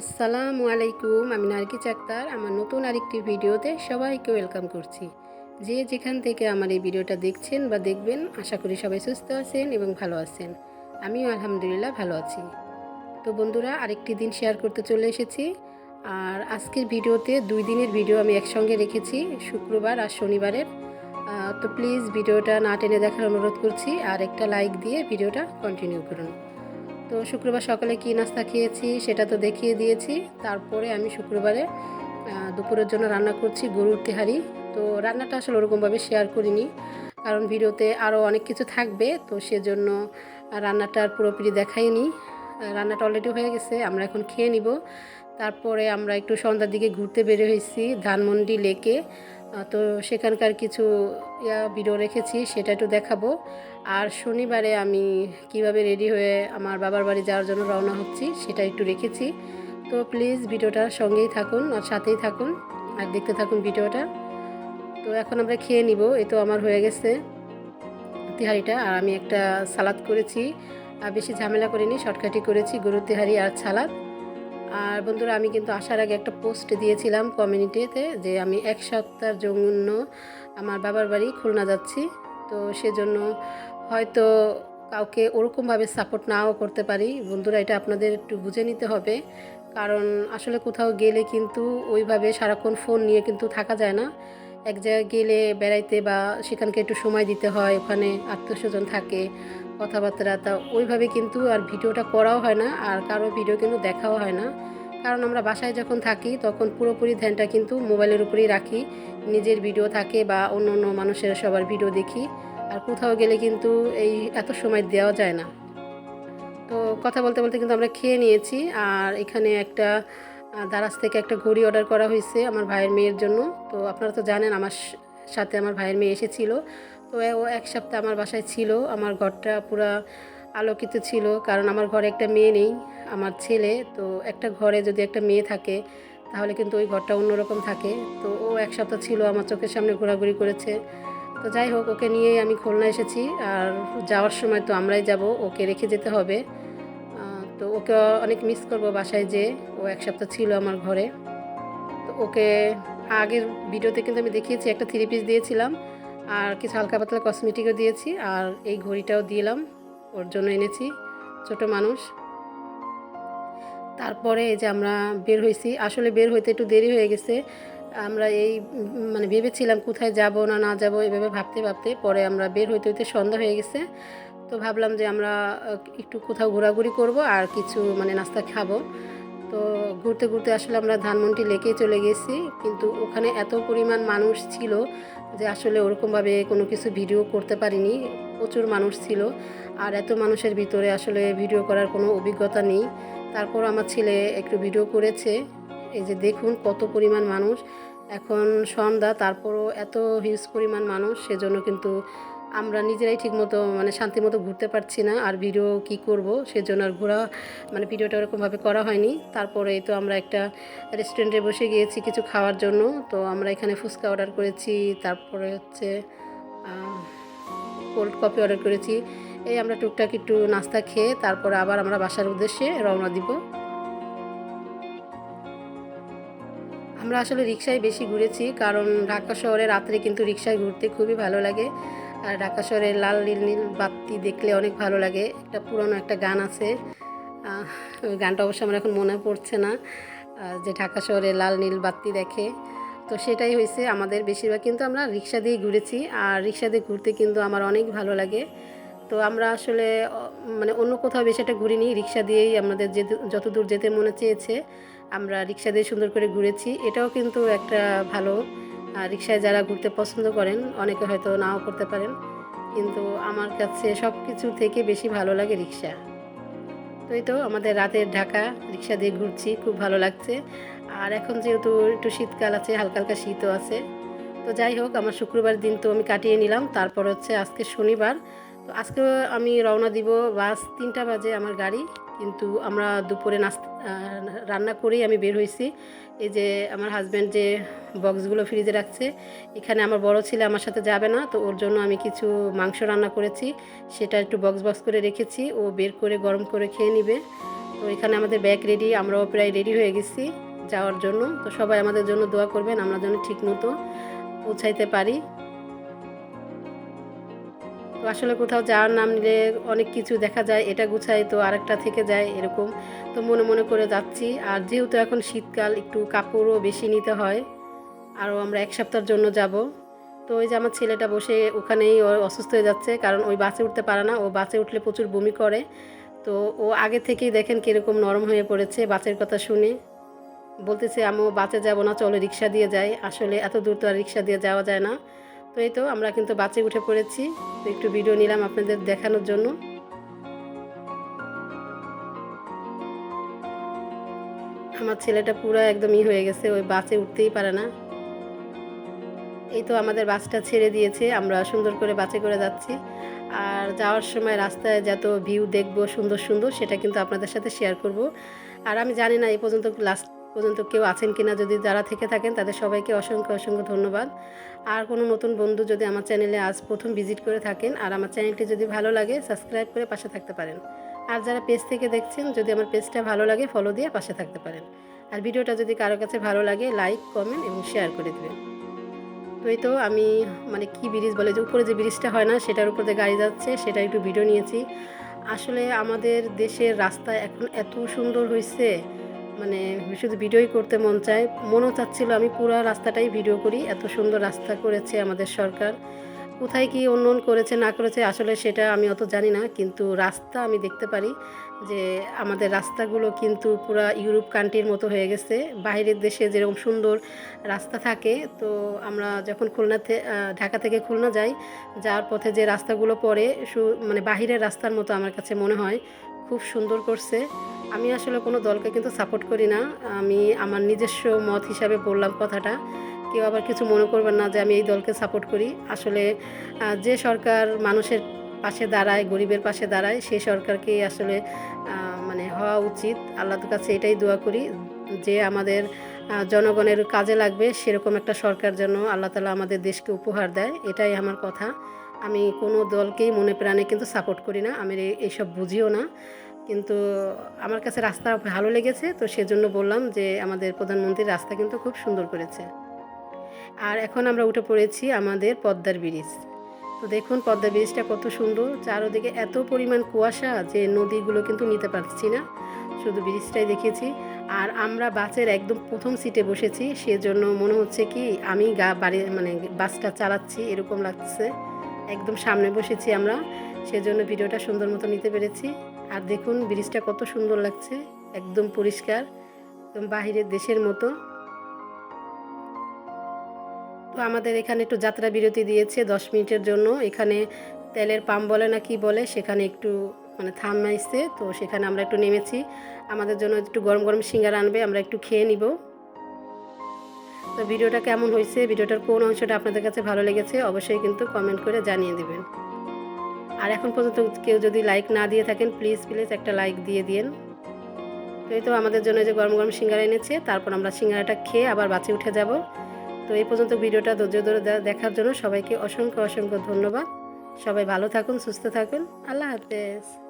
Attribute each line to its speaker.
Speaker 1: আসসালামু আলাইকুম, আমি নার্গিস আক্তার আমার নতুন আরেকটি ভিডিওতে সবাইকে ওয়েলকাম করছি। যে যেখান থেকে আমার এই ভিডিওটা দেখছেন বা দেখবেন, আশা করি সবাই সুস্থ আছেন এবং ভালো আছেন। আমিও আলহামদুলিল্লাহ ভালো আছি। তো বন্ধুরা, আরেকটি দিন শেয়ার করতে চলে এসেছি। আর আজকের ভিডিওতে দুই দিনের ভিডিও আমি একসঙ্গে রেখেছি, শুক্রবার আর শনিবারের। তো প্লিজ ভিডিওটা না টেনে দেখার অনুরোধ করছি, আর একটা লাইক দিয়ে ভিডিওটা কন্টিনিউ করুন। তো শুক্রবার সকালে কী নাস্তা খেয়েছি সেটা তো দেখিয়ে দিয়েছি। তারপরে আমি শুক্রবারে দুপুরের জন্য রান্না করছি গরুর তেহারি। তো রান্নাটা আসলে ওরকমভাবে শেয়ার করিনি, কারণ ভিডিওতে আরও অনেক কিছু থাকবে, তো সেজন্য রান্নাটা আর পুরোপুরি দেখাইনি। রান্নাটা অলরেডি হয়ে গেছে, আমরা এখন খেয়ে নিব। তারপরে আমরা একটু সন্ধ্যার দিকে ঘুরতে বের হয়েছি ধানমন্ডি লেকে। তো সেখানকার কিছু ইয়া ভিডিও রেখেছি, সেটা একটু দেখাবো। আর শনিবারে আমি কীভাবে রেডি হয়ে আমার বাবার বাড়ি যাওয়ার জন্য রওনা হচ্ছি, সেটা একটু রেখেছি। তো প্লিজ ভিডিওটার সঙ্গেই থাকুন আর সাথেই থাকুন আর দেখতে থাকুন ভিডিওটা। তো এখন আমরা খেয়ে নিব এ তো আমার হয়ে গেছে তিহারিটা। আর আমি একটা সালাদ করেছি, আর বেশি ঝামেলা করিনি, শর্টকাটই করেছি, গরুর তিহারি আর সালাদ। আর বন্ধুরা, আমি কিন্তু আসার আগে একটা পোস্ট দিয়েছিলাম কমিউনিটিতে যে আমি এক সপ্তাহের জন্য আমার বাবার বাড়ি খুলনা যাচ্ছি। তো সেজন্য হয়তো কাউকে ওরকমভাবে সাপোর্ট নাও করতে পারি। বন্ধুরা, এটা আপনাদের একটু বুঝে নিতে হবে। কারণ আসলে কোথাও গেলে কিন্তু ওইভাবে সারাক্ষণ ফোন নিয়ে কিন্তু থাকা যায় না। এক জায়গায় গেলে বেড়াইতে বা সেখানকে একটু সময় দিতে হয়, ওখানে আত্মীয় স্বজন থাকে, কথাবার্তা, তা ওইভাবে কিন্তু আর ভিডিওটা করাও হয় না আর কারও ভিডিও কিন্তু দেখাও হয় না। কারণ আমরা বাসায় যখন থাকি, তখন পুরোপুরি ধ্যানটা কিন্তু মোবাইলের উপরেই রাখি। নিজের ভিডিও থাকে বা অন্য অন্য মানুষের সবার ভিডিও দেখি। আর কোথাও গেলে কিন্তু এই এত সময় দেওয়া যায় না। তো কথা বলতে বলতে কিন্তু আমরা খেয়ে নিয়েছি আর এখানে একটা দারাজ থেকে একটা ঘড়ি অর্ডার করা হয়েছে আমার ভাইয়ের মেয়ের জন্য। তো আপনারা তো জানেন আমার সাথে আমার ভাইয়ের মেয়ে এসেছিল। তো ও এক সপ্তাহ আমার বাসায় ছিল। আমার ঘরটা পুরা আলোকিত ছিল কারণ আমার ঘরে একটা মেয়ে নেই, আমার ছেলে। তো একটা ঘরে যদি একটা মেয়ে থাকে তাহলে কিন্তু ওই ঘরটা অন্যরকম থাকে। তো ও এক সপ্তাহ ছিল আমার চোখের সামনে ঘোরাঘুরি করেছে। তো যাই হোক, ওকে নিয়েই আমি খুলনা এসেছি। আর যাওয়ার সময় তো আমরাই যাব, ওকে রেখে যেতে হবে। তো ওকে অনেক মিস করব বাসায় যে ও এক সপ্তাহ ছিল আমার ঘরে। তো ওকে আগের ভিডিওতে কিন্তু আমি দেখিয়েছি, একটা থ্রি পিস দিয়েছিলাম। আর কিছু হালকা পাতলা কসমেটিকও দিয়েছি। আর এই ঘড়িটাও দিলাম ওর জন্য এনেছি। ছোট মানুষ। তারপরে এই যে আমরা বের হয়েছি। আসলে বের হইতে একটু দেরি হয়ে গেছে। আমরা এই মানে ভেবেছিলাম কোথায় যাব না না যাব, এভাবে ভাবতে ভাবতে পরে আমরা বের হইতে হইতে সন্ধ্যা হয়ে গেছে। তো ভাবলাম যে আমরা একটু কোথাও ঘোরাঘুরি করব আর কিছু মানে নাস্তা খাব। তো ঘুরতে ঘুরতে আসলে আমরা ধানমন্ডি লেকে চলে গেছি, কিন্তু ওখানে এত পরিমাণ মানুষ ছিল যে আসলে ওরকমভাবে কোনো কিছু ভিডিও করতে পারিনি। প্রচুর মানুষ ছিল আর এত মানুষের ভিতরে আসলে ভিডিও করার কোনো অভিজ্ঞতা নেই। তারপর আমার ছেলে একটু ভিডিও করেছে। এই যে দেখুন কত পরিমাণ মানুষ। এখন সন্ধ্যা, তারপরও এত হিউজ পরিমাণ মানুষ, সেজন্য কিন্তু আমরা নিজেরাই ঠিকমতো মানে শান্তি মতো ঘুরতে পারছি না। আর ভিডিও কি করব, সেজন্য আর ঘোরা মানে ভিডিওটা ওরকমভাবে করা হয়নি। তারপরে তো আমরা একটা রেস্টুরেন্টে বসে গিয়েছি কিছু খাওয়ার জন্য। তো আমরা এখানে ফুচকা অর্ডার করেছি, তারপরে হচ্ছে কোল্ড কফি অর্ডার করেছি। এই আমরা টুকটাক একটু নাস্তা খেয়ে, তারপরে আবার আমরা বাসার উদ্দেশ্যে রওনা দিব। আমরা আসলে রিক্সায় বেশি ঘুরেছি, কারণ ঢাকা শহরে রাত্রে কিন্তু রিক্সায় ঘুরতে খুবই ভালো লাগে। আর ঢাকা শহরে লাল, নীল নীল বাতি দেখলে অনেক ভালো লাগে। একটা পুরনো একটা গান আছে। ওই গানটা অবশ্য আমার এখন মনে পড়ছে না। যে ঢাকা শহরে লাল, নীল বাতি দেখে। তো সেটাই হয়েছে আমাদের বেশিরভাগ। কিন্তু আমরা রিক্সা দিয়ে ঘুরেছি। আর রিক্সা দিয়ে ঘুরতে কিন্তু আমার অনেক ভালো লাগে। তো আমরা আসলে মানে অন্য কোথাও বেশি একটা ঘুরিনি। রিক্সা দিয়েই আমাদের যে যত দূর যেতে মনে চেয়েছে। আমরা রিক্সা দিয়ে সুন্দর করে ঘুরেছি। এটাও কিন্তু একটা ভালো রিক্সায় যারা ঘুরতে পছন্দ করেন, অনেকে হয়তো নাও করতে পারেন। কিন্তু আমার কাছে সব কিছু থেকে বেশি ভালো লাগে রিক্সা। তো তো আমাদের রাতের ঢাকা, রিক্সা দিয়ে ঘুরছি, খুব ভালো লাগছে। আর এখন যেহেতু একটু শীতকাল আছে, হালকা হালকা শীতও আছে। তো যাই হোক, আমার শুক্রবার দিন তো আমি কাটিয়ে নিলাম। তারপর হচ্ছে আজকে শনিবার। তো আজকে আমি রওনা দিব বাস তিনটা বাজে আমার গাড়ি, কিন্তু আমরা দুপুরে নাস্তা রান্না করেই আমি বের হয়েছি। এই যে আমার হাজব্যান্ড যে বক্সগুলো ফ্রিজে রাখছে, এখানে আমার বড় ছেলে আমার সাথে যাবে না, তো ওর জন্য আমি কিছু মাংস রান্না করেছি। সেটা একটু বক্স বক্স করে রেখেছি, ও বের করে গরম করে খেয়ে নিবে। তো এখানে আমাদের ব্যাগ রেডি আমরাও প্রায় রেডি হয়ে গেছি যাওয়ার জন্য। তো সবাই আমাদের জন্য দোয়া করবেন, আমরা যেন ঠিক মতো পৌঁছাইতে পারি। আসলে কোথাও যাওয়ার নাম নিলে অনেক কিছু দেখা যায়, এটা গুছাই তো আরেকটা থেকে যায় এরকম। তো মনে মনে করে যাচ্ছি। আর যেহেতু এখন শীতকাল, একটু কাপড়ও বেশি নিতে হয়। আরও আমরা এক সপ্তাহের জন্য যাব। তো ওই যে আমার ছেলেটা বসে ওখানেই ও অসুস্থ হয়ে যাচ্ছে, কারণ ওই বাসে উঠতে পারে না। ও বাসে উঠলে প্রচুর বমি করে। তো ও আগে থেকেই দেখেন কীরকম নরম হয়ে পড়েছে, বাসের কথা শুনে। বলতেছে আমিও বাসে যাব না, চলো রিক্সা দিয়ে যাই। আসলে এত দূর তো আর রিক্সা দিয়ে যাওয়া যায় না। তো এই তো, আমরা কিন্তু বাসে উঠে পড়েছি। একটু ভিডিও নিলাম আপনাদের দেখানোর জন্য। আমার ছেলেটা পুরো একদমই হয়ে গেছে, ওই বাসে উঠতেই পারে না। এই তো আমাদের বাসটা ছেড়ে দিয়েছে, আমরা সুন্দর করে বাসে করে যাচ্ছি। আর যাওয়ার সময় রাস্তায় যত ভিউ দেখব সুন্দর সুন্দর, সেটা কিন্তু আপনাদের সাথে শেয়ার করব। আর আমি জানি না, এই পর্যন্ত লাস্ট পর্যন্ত কেউ আছেন কিনা যদি যারা থেকে থাকেন, তাদের সবাইকে অসংখ্য অসংখ্য ধন্যবাদ। আর কোনো নতুন বন্ধু যদি আমার চ্যানেলে আজ প্রথম ভিজিট করে থাকেন, আর আমার চ্যানেলটি যদি ভালো লাগে, সাবস্ক্রাইব করে পাশে থাকতে পারেন। আর যারা পেজ থেকে দেখছেন, যদি আমার পেজটা ভালো লাগে ফলো দিয়ে পাশে থাকতে পারেন। আর ভিডিওটা যদি কারও কাছে ভালো লাগে লাইক কমেন্ট এবং শেয়ার করে দেবেন। তো এই তো আমি মানে কি ব্রিজ বলে, যে উপরে যে ব্রিজটা হয় না, সেটার উপর দিয়ে গাড়ি যাচ্ছে, সেটা একটু ভিডিও নিয়েছি। আসলে আমাদের দেশের রাস্তা এখন এত সুন্দর হয়েছে মানে শুধু ভিডিওই করতে মন চায়, মনও চাচ্ছিল আমি পুরো রাস্তাটাই ভিডিও করি, এত সুন্দর রাস্তা করেছে আমাদের সরকার। কোথায় কি উন্নয়ন করেছে, না করেছে, আসলে সেটা আমি অত জানি না, কিন্তু রাস্তা আমি দেখতে পারি যে আমাদের রাস্তাগুলো কিন্তু পুরা ইউরোপ কান্ট্রির মতো হয়ে গেছে। বাইরের দেশে যেরকম সুন্দর রাস্তা থাকে, তো আমরা যখন খুলনাতে ঢাকা থেকে খুলনা যাই, যাওয়ার পথে যে রাস্তাগুলো পড়ে, সু- মানে বাহিরের রাস্তার মতো আমার কাছে মনে হয়। খুব সুন্দর করছে। আমি আসলে কোনো দলকে কিন্তু সাপোর্ট করি না। আমি আমার নিজস্ব মত হিসাবে বললাম কথাটা। কেউ আবার কিছু মনে করবেন না যে আমি এই দলকে সাপোর্ট করি। আসলে যে সরকার মানুষের পাশে দাঁড়ায়, গরিবের পাশে দাঁড়ায়, সেই সরকারকেই আসলে মানে হওয়া উচিত। আল্লাহর কাছে এটাই দোয়া করি যে আমাদের জনগণের কাজে লাগবে সেরকম একটা সরকার যেন আল্লাহ তালা আমাদের দেশকে উপহার দেয়। এটাই আমার কথা। আমি কোনো দলকেই মনে প্রাণে কিন্তু সাপোর্ট করি না, আমি এইসব বুঝিও না। কিন্তু আমার কাছে রাস্তা ভালো লেগেছে, তো সেজন্য বললাম যে আমাদের প্রধানমন্ত্রীর রাস্তা কিন্তু খুব সুন্দর করেছে। আর এখন আমরা উঠে পড়েছি আমাদের পদ্মার ব্রিজ। তো দেখুন পদ্মা ব্রিজটা কত সুন্দর, চারোদিকে এত পরিমাণ কুয়াশা যে নদীগুলো কিন্তু নিতে পারছি না, শুধু ব্রিজটাই দেখেছি আর আমরা বাসের একদম প্রথম সিটে বসেছি, সেজন্য মনে হচ্ছে কি আমি গা বাড়ি মানে বাসটা চালাচ্ছি, এরকম লাগছে। একদম সামনে বসেছি আমরা। সেজন্য ভিডিওটা সুন্দর মতো নিতে পেরেছি। আর দেখুন, ব্রিজটা কত সুন্দর লাগছে। একদম পরিষ্কার, একদম বাহিরের দেশের মতো। তো আমাদের এখানে একটু যাত্রা বিরতি দিয়েছে দশ মিনিটের জন্য। এখানে তেলের পাম্প বলে না কি বলে, সেখানে একটু মানে থামাইছে তো সেখানে আমরা একটু নেমেছি। আমাদের জন্য একটু গরম গরম সিঙ্গার আনবে, আমরা একটু খেয়ে নিব। তো ভিডিওটা কেমন হয়েছে, ভিডিওটার কোন অংশটা আপনাদের কাছে ভালো লেগেছে অবশ্যই কিন্তু কমেন্ট করে জানিয়ে দেবেন। আর এখন পর্যন্ত কেউ যদি লাইক না দিয়ে থাকেন প্লিজ প্লিজ একটা লাইক দিয়ে দিন তো এই তো আমাদের জন্য যে গরম গরম সিঙ্গারা এনেছে, তারপর আমরা সিঙ্গারাটা খেয়ে আবার বাঁচে উঠে যাব। তো এই পর্যন্ত ভিডিওটা ধৈর্য ধরে দেখার জন্য সবাইকে অসংখ্য অসংখ্য ধন্যবাদ। সবাই ভালো থাকুন, সুস্থ থাকুন। আল্লাহ হাফেজ।